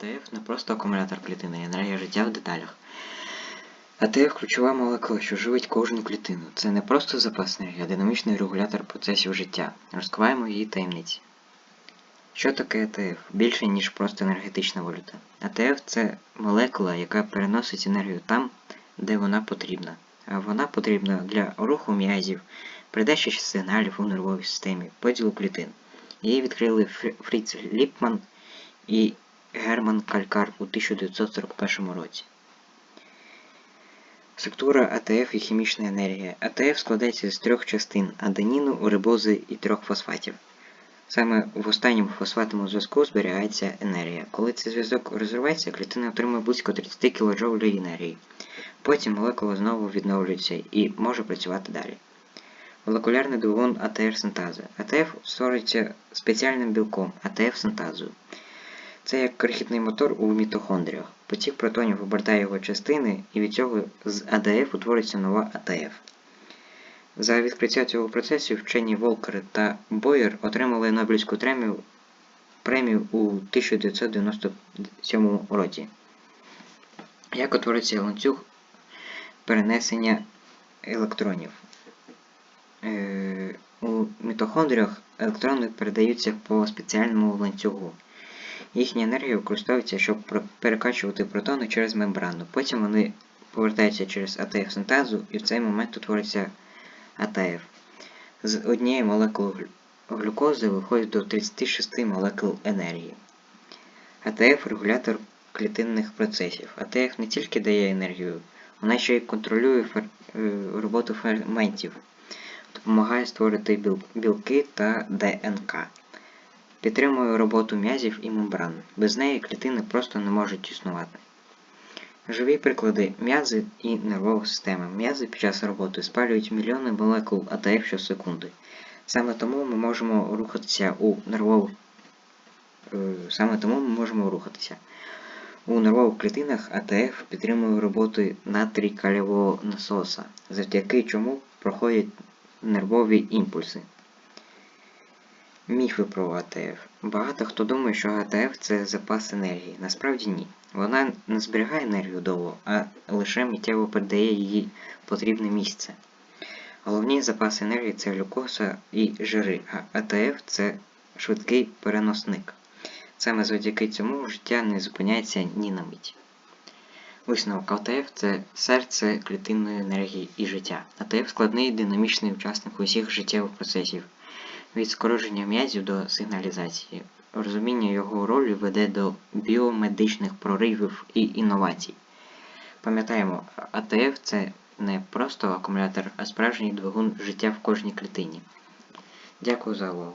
АТФ не просто акумулятор клітини, енергія життя в деталях. АТФ ключова молекула, що живить кожну клітину. Це не просто запас енергії, а динамічний регулятор процесів життя. Розкриваємо її таємниці. Що таке АТФ? Більше, ніж просто енергетична валюта. АТФ це молекула, яка переносить енергію там, де вона потрібна. А вона потрібна для руху м'язів, передачі сигналів у нервовій системі, поділу клітин. Її відкрили Фр- Фріц Ліпман і Герман Калькар у 1941 році. Структура АТФ і хімічна енергія. АТФ складається з трьох частин аденіну, рибози і трьох фосфатів. Саме в останньому фосфатному зв'язку зберігається енергія. Коли цей зв'язок розривається, клітина отримує близько 30 кДж енергії. Потім молекула знову відновлюється і може працювати далі. Молекулярний двигун АТФ-синтази. АТФ створюється спеціальним білком АТФ-синтазою. Це як крихітний мотор у мітохондріях. Потік протонів обертає його частини, і від цього з АДФ утворюється нова АТФ. За відкриття цього процесу вчені Волкер та Бойер отримали Нобелівську премію, у 1997 році. Як утворюється ланцюг перенесення електронів? Е, у мітохондріях електрони передаються по спеціальному ланцюгу. Їхня енергія використовується, щоб перекачувати протони через мембрану. Потім вони повертаються через АТФ-синтезу і в цей момент утворюється АТФ. З однієї молекули глюкози виходить до 36 молекул енергії. АТФ регулятор клітинних процесів. АТФ не тільки дає енергію, вона ще й контролює фер... е, роботу ферментів, допомагає створити біл... білки та ДНК. Підтримує роботу м'язів і мембран. Без неї клітини просто не можуть існувати. Живі приклади м'язи і нервова система. М'язи під час роботи спалюють мільйони молекул АТФ щосекунди. Саме тому ми можемо рухатися у нервових е, саме тому ми можемо рухатися. У нервових клітинах АТФ підтримує роботу натрій калівого насоса, завдяки чому проходять нервові імпульси. Міфи про АТФ. Багато хто думає, що АТФ це запас енергії. Насправді ні. Вона не зберігає енергію довго, а лише миттєво передає її потрібне місце. Головні запаси енергії це глюкоза і жири, а АТФ це швидкий переносник. Саме завдяки цьому життя не зупиняється ні на мить. Висновок АТФ це серце клітинної енергії і життя. АТФ складний динамічний учасник усіх життєвих процесів від скорочення м'язів до сигналізації. Розуміння його ролі веде до біомедичних проривів і інновацій. Пам'ятаємо, АТФ це не просто акумулятор, а справжній двигун життя в кожній клітині. Дякую за увагу.